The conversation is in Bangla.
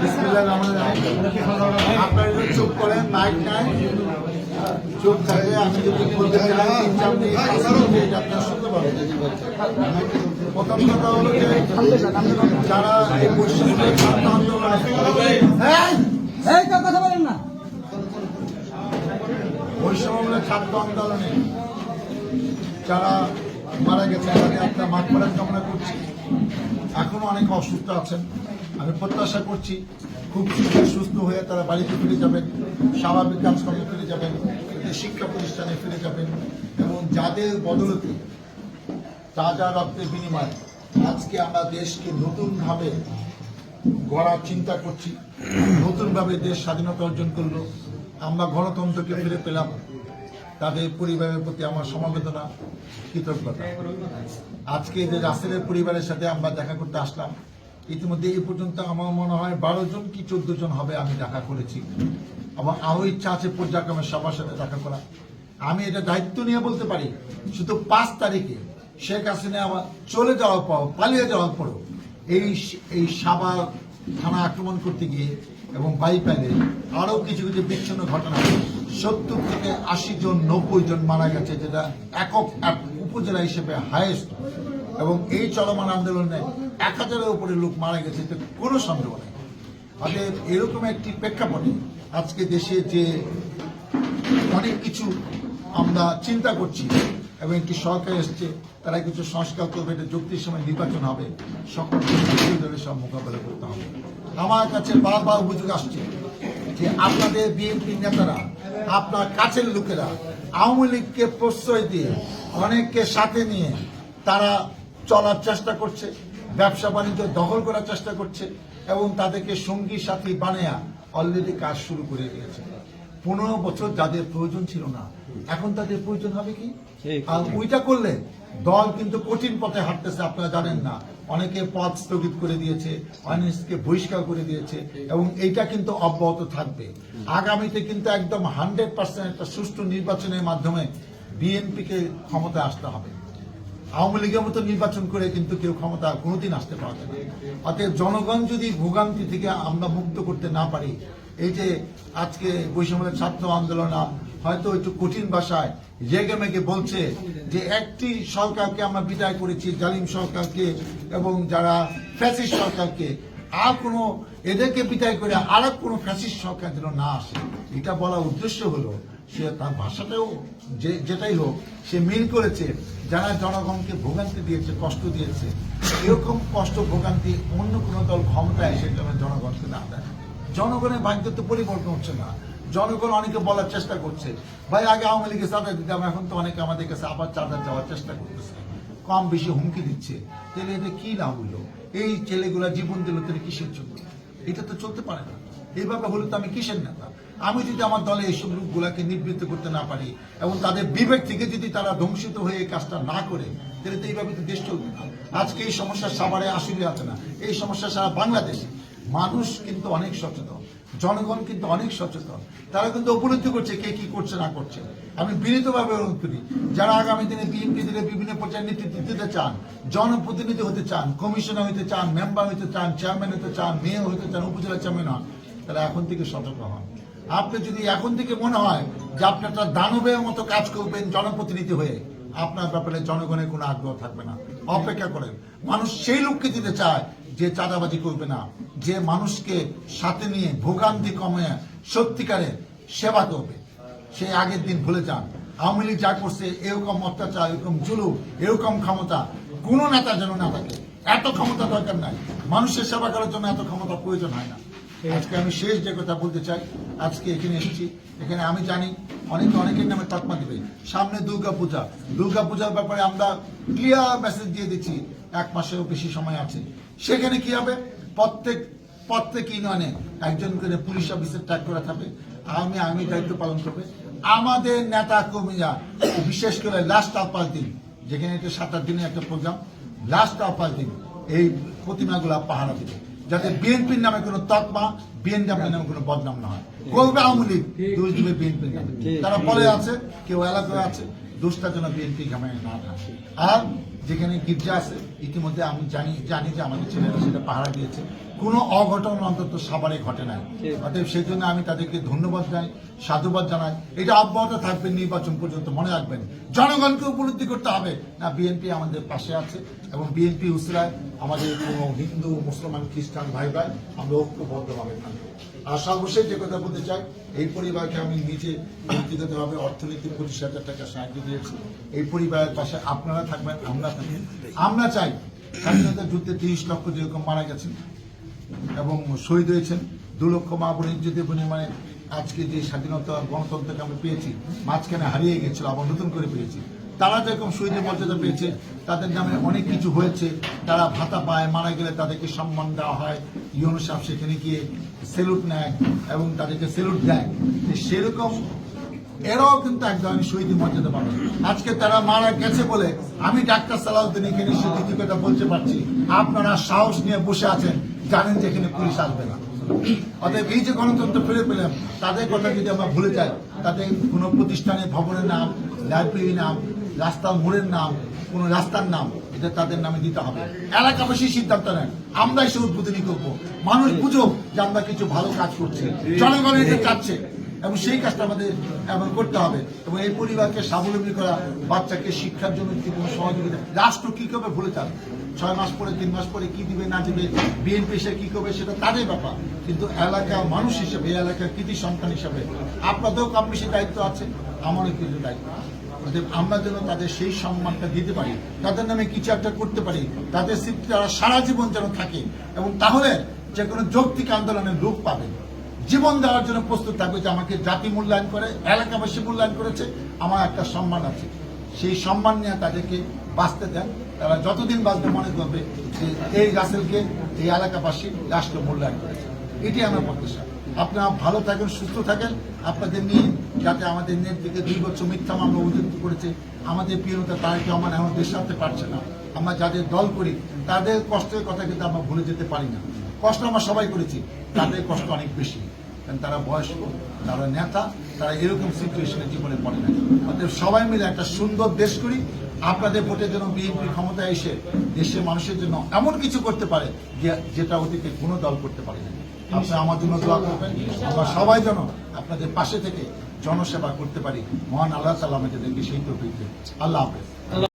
বিসমিল্লাহ রহমান রাহিম। আপনারা চুপ করেন মাইক নাই চুপ থাকে আমি যদি বলতে চাই তিন চার মিনিট পাঁচ মিনিট এটা আপনারা শুনতে পাবেন। প্রথম কথা হলো যে যারা এই ছাত্র আন্দোলনে কথা বলেন না। ছাত্র আন্দোলনে যারা মারা গেছে তাদের একটা মাঠ পড়ার কামনা করছি। এখনও অনেক অসুস্থ আছেন। আমি প্রত্যাশা করছি খুব সুস্থ হয়ে তারা বাড়িতে ফিরে যাবেন, স্বাভাবিক কাজকর্মে ফিরে যাবেন শিক্ষা প্রতিষ্ঠানে ফিরে যাবেন এবং যাদের বদলতে তাজা রক্তের বিনিময়ে আজকে আমরা দেশকে নতুনভাবে গড়ার চিন্তা করছি, নতুনভাবে দেশ স্বাধীনতা অর্জন করল, আমরা গণতন্ত্রকে ফিরে পেলাম। তাদের পরিবারের প্রতি আমার সমবেদনা, কৃতজ্ঞতা। আজকে যে রাসেলের পরিবারের সাথে আমরা দেখা করতে আসলাম, ইতিমধ্যে এই পর্যন্ত আমার মনে হয় বারো জন কি চোদ্দ জন হবে আমি দেখা করেছি। আমার আরও ইচ্ছা আছে পর্যায়ক্রমে সবার সাথে দেখা করা আমি এটা দায়িত্ব নিয়ে বলতে পারি, শুধু পাঁচ তারিখে শেখ হাসিনা আমার চলে যাওয়ার পর, পালিয়ে যাওয়ার পরও এই এই সাবার থানা আক্রমণ করতে গিয়ে এবং বাইপাইলে আরও কিছু কিছু বিচ্ছিন্ন ঘটনা সত্তর থেকে আশি জন, নব্বই জন মারা গেছে, যেটা একক এক উপজেলা হিসেবে হায়েস্ট এবং এই চলমান আন্দোলনে এক হাজারের উপরে লোক মারা গেছে, এতে কোনো সন্দেহ নেই। অতএব এরকম একটি প্রেক্ষাপটে আজকে দেশে যে অনেক কিছু আমরা চিন্তা করছি এবং একটি সরকার এসছে, তারা কিছু সংস্কার করবে, এটা যুক্তির সময় নির্বাচন হবে সকল দলের সব মোকাবেলা করতে হবে। আমার কাছে বারবার অভিযোগ আসছে যে আপনাদের বিএনপি নেতারা, আপনার কাছের লোকেরা আওয়ামী লীগকে প্রশ্রয় দিয়ে অনেককে সাথে নিয়ে তারা চলার চেষ্টা করছে, ব্যবসা বাণিজ্য দখল করার চেষ্টা করছে এবং তাদেরকে সঙ্গী সাথী বানিয়া অলরেডি কাজ শুরু করে দিয়েছে। পনেরো বছর যাদের প্রয়োজন ছিল না। এখন তাদের প্রয়োজন হবে কি? আর ওইটা করলে দল কিন্তু কঠিন পথে হাঁটতেছে আপনারা জানেন না। অনেকে পথ স্থগিত করে দিয়েছে অনেককে বহিষ্কার করে দিয়েছে এবং এইটা কিন্তু অব্যাহত থাকবে। আগামীতে কিন্তু একদম হান্ড্রেড পার্সেন্ট একটা সুষ্ঠু নির্বাচনের মাধ্যমে বিএনপিকে ক্ষমতা আসতে হবে। আওয়ামী লীগের মতো নির্বাচন করে কিন্তু কেউ ক্ষমতা কোনোদিন আসতে পারবে না। অতএব জনগণ যদি ভোগান্তি থেকে আমরা মুক্ত করতে না পারি এই যে আজকে বৈষম্যের ছাত্র আন্দোলন হয়তো একটু কঠিন ভাষায় জেগে মেগে বলছে যে একটি সরকারকে আমরা বিদায় করেছি, জালিম সরকারকে এবং যারা ফ্যাসিস্ট সরকারকে। আর কোনো এদেরকে বিদায় করে আর কোনো ফ্যাসিস্ট সরকার যেন না আসে। এটা বলার উদ্দেশ্য হলো সে তার ভাষাটাও যে, যেটাই হোক, সে মিল করেছে। যারা জনগণকে ভোগান্তি দিয়েছে, কষ্ট দিয়েছে, এরকম কষ্ট, ভোগান্তি অন্য কোনো দল ক্ষমতায় যেন জনগণকে না দেয়। জনগণের ভাগ্য তো পরিবর্তন হচ্ছে না। জনগণ অনেকে বলার চেষ্টা করছে। ভাই, আগে আওয়ামী লীগের চাঁদা দিতাম এখন তো অনেকে আমাদের কাছে আবার চাঁদা যাওয়ার চেষ্টা করতেছে। কম বেশি হুমকি দিচ্ছে। তাহলে এটা কি লাভ হইল এই ছেলেগুলা জীবন দিল তাহলে কিসের জন্য? এটা তো চলতে পারে না। এইভাবে হলে তো আমি কিসের নেতা? আমি যদি আমার দলে এইসব লোকগুলাকে নিবৃত্ত করতে না পারি এবং তাদের বিবেক থেকে যদি তারা ধ্বংসিত হয়ে এই কাজটা না করে, তাহলে তো এইভাবে তো দেশ চলবে না। আজকে এই সমস্যা সাভারে আসলে আছে না। এই সমস্যা সারা বাংলাদেশে। মানুষ কিন্তু অনেক সচেতন, জনগণ কিন্তু অনেক সচেতন। তারা কিন্তু উপলব্ধি করছে কে কি করছে, না করছে। আমি বিনীতভাবে অনুরোধ করি, যারা আগামী দিনে বিএনপি দিলে বিভিন্ন পর্যায়ে নেতৃত্ব দিতে চান, জনপ্রতিনিধি হতে চান, কমিশনার হতে চান, মেম্বার হতে চান, চেয়ারম্যান হতে চান, মেয়র হতে চান, উপজেলা চেয়ারম্যান হন, তারা এখন থেকে সতর্ক হন। আপনি যদি এখন থেকে মনে হয় যে আপনি একটা দানবের মতো কাজ করবেন জনপ্রতিনিধি হয়ে, আপনার ব্যাপারে জনগণের কোনো আগ্রহ থাকবে না। অপেক্ষা করেন, মানুষ সেই লোককে দিতে চায় যে চাঁদাবাজি করবে না, যে মানুষকে সাথে নিয়ে ভোগান্তি কমে সত্যিকারে সেবা করবে। সেই আগের দিন ভুলে যান। আওয়ামী লীগ যা করছে, এরকম অত্যাচার, এরকম জুলুম, এরকম ক্ষমতা, কোন নেতা যেন না থাকে। এত ক্ষমতা দরকার নাই। মানুষের সেবা করার জন্য এত ক্ষমতা প্রয়োজন হয় না। আজকে আমি শেষ যে কথা বলতে চাই, আজকে এখানে এসেছি। এখানে আমি জানি অনেকে অনেকের নামে তকমা দিবে। সামনে দুর্গা পূজা দুর্গা পূজার ব্যাপারে আমরা ক্লিয়ার মেসেজ দিয়ে দিচ্ছি। এক মাসেরও বেশি সময় আছে। সেখানে কি হবে? প্রত্যেক প্রত্যেক ইউনিয়নে একজন করে পুলিশ অফিসার ট্যাগ করা থাকবে। আমি আমি দায়িত্ব পালন করবে। আমাদের নেতা কর্মীরা বিশেষ করে লাস্ট আপার দিন যেখানে এটা সাত আট দিনের একটা প্রোগ্রাম লাস্ট আপার দিন এই প্রতিমাগুলা পাহারা দিবে। যাতে বিএনপির নামে কোনো তকমা বিএনপি নামে কোনো বদনাম না হয়। করবে আওয়ামী লীগ দোষ দিবে বিএনপির নামে। তারা বলে আছে কেউ এলাকায় আছে। দোষটার জন্য বিএনপি গামে না থাকে। আর যেখানে গির্জা আছে ইতিমধ্যে আমি জানি জানি যে আমাদের ছেলেরা সেটা পাহারা দিয়েছে। কোনো অঘটন অন্তত সাভারে ঘটে নাই। অতএব সেই জন্য আমি তাদেরকে ধন্যবাদ জানাই সাধুবাদ জানাই। এটা অব্যাহত থাকবে নির্বাচন পর্যন্ত মনে রাখবেন। জনগণকে উপলব্ধি করতে হবে। না বিএনপি আমাদের পাশে আছে এবং বিএনপি উসরায় আমাদের কোনো হিন্দু মুসলমান খ্রিস্টান ভাই ভাই আমরা ঐক্যবদ্ধভাবে থাকব। আর সর্বশেষ যে কথা বলতে চাই, এই পরিবারকে আমি নিজে ব্যক্তিগতভাবে অর্থনৈতিক পঁচিশ হাজার টাকা সাহায্য দিয়েছি। এই পরিবারের পাশে আপনারা থাকবেন, আমরা থাকবেন আমরা চাই স্বাধীনতা যুদ্ধে তিরিশ লক্ষ যেরকম মারা গেছেন এবং শহীদ হয়েছেন, দু লক্ষ মা বোনের যদি বিনিময়ে আজকে যে স্বাধীনতা গণতন্ত্রকে আমরা পেয়েছি, মাঝখানে হারিয়ে গেছিল, আবার নতুন করে পেয়েছি। তারা যেরকম শহীদের মর্যাদা পেয়েছে, তাদের নামে অনেক কিছু হয়েছে। তারা ভাতা পায়, মারা গেলে তাদেরকে সম্মান দেওয়া হয়। ইউনো সাহেব সেখানে গিয়ে সেলুট নেয় এবং তাদেরকে সেলুট দেয়। সেরকম এরাও কিন্তু এক ধরনের শহীদ মর্যাদা পাবে। আজকে তারা মারা গেছে বলে আমি ডাক্তার সালাউদ্দিন এখানে কথা বলতে পারছি। আপনারা সাহস নিয়ে বসে আছেন, জানেন যে এখানে পুলিশ আসবে না। অতএব এই যে গণতন্ত্র ফিরে পেলাম, তাদের কথা যদি আমরা ভুলে যাই তাদের কোনো প্রতিষ্ঠানের ভবনের নাম, লাইব্রেরি নাম রাস্তার মোড়ের নাম, কোন রাস্তার নাম, এটা তাদের নামে দিতে হবে। এলাকাবাসী সিদ্ধান্ত নেন আমরা এসে উদ্বোধনী করব। মানুষ বুঝুক যে আমরা কিছু ভালো কাজ করছি জনগণ এটা চাচ্ছে, এবং সেই কাজটা আমাদের এখন করতে হবে, এবং এই পরিবারকে স্বাবলম্বী করা, বাচ্চাকে শিক্ষার জন্য যদি কোনো সহযোগিতা। রাষ্ট্র কি করবে ভুলে যান। ছয় মাস পরে, তিন মাস পরে কি দিবে, না দিবে, বিএনপি সে কি করবে, সেটা তাদের ব্যাপার। কিন্তু এলাকার মানুষ হিসেবে এলাকার কৃতি সন্তান হিসেবে, আপনাদেরও কম বেশি দায়িত্ব আছে, আমারও কিছু দায়িত্ব আছে। অতএব আমরা যেন তাদের সেই সম্মানটা দিতে পারি, তাদের নামে কিছু একটা করতে পারি, তাদের স্মৃতি তারা সারা জীবন যেন থাকে এবং তাহলে যে কোনো যৌক্তিক আন্দোলনের রূপ পাবে। জীবন দেওয়ার জন্য প্রস্তুত থাকবে যে আমাকে জাতি মূল্যায়ন করে, এলাকাবাসী মূল্যায়ন করেছে, আমার একটা সম্মান আছে। সেই সম্মান নিয়ে তাদেরকে বাঁচতে দেন। তারা যতদিন বাঁচবে মনে করবে যে এই রাসেলকে এই এলাকাবাসী রাষ্ট্র মূল্যায়ন করেছে। এটি আমার প্রত্যাশা। আপনারা ভালো থাকেন, সুস্থ থাকেন। আপনাদের নিয়ে যাতে আমাদের নেট থেকে দুই বছর মিথ্যা মামলা অভিযুক্ত করেছে। আমাদের প্রিয়তা তারেক রহমান এখন দেশ আনতে পারছে না? আমরা যাদের দল করি, তাদের কষ্টের কথা কিন্তু আমরা ভুলে যেতে পারি না। কষ্ট আমরা সবাই করেছি, তাদের কষ্ট অনেক বেশি। কারণ তারা বয়স্ক, তারা নেতা, তারা এরকম সিচুয়েশনে জীবনে পড়ে না। অতএব সবাই মিলে একটা সুন্দর দেশ করি। আপনাদের ভোটের জন্য বিএনপি ক্ষমতায় এসে দেশের মানুষের জন্য এমন কিছু করতে পারে যেটা অতীতে কোনো দল করতে পারে না আপনারা আমার জন্য দোয়া করবেন। আমরা সবাই যেন আপনাদের পাশে থেকে জনসেবা করতে পারি। মহান আল্লাহ তালা দেখবি সেই তো আল্লাহ হাফেজ।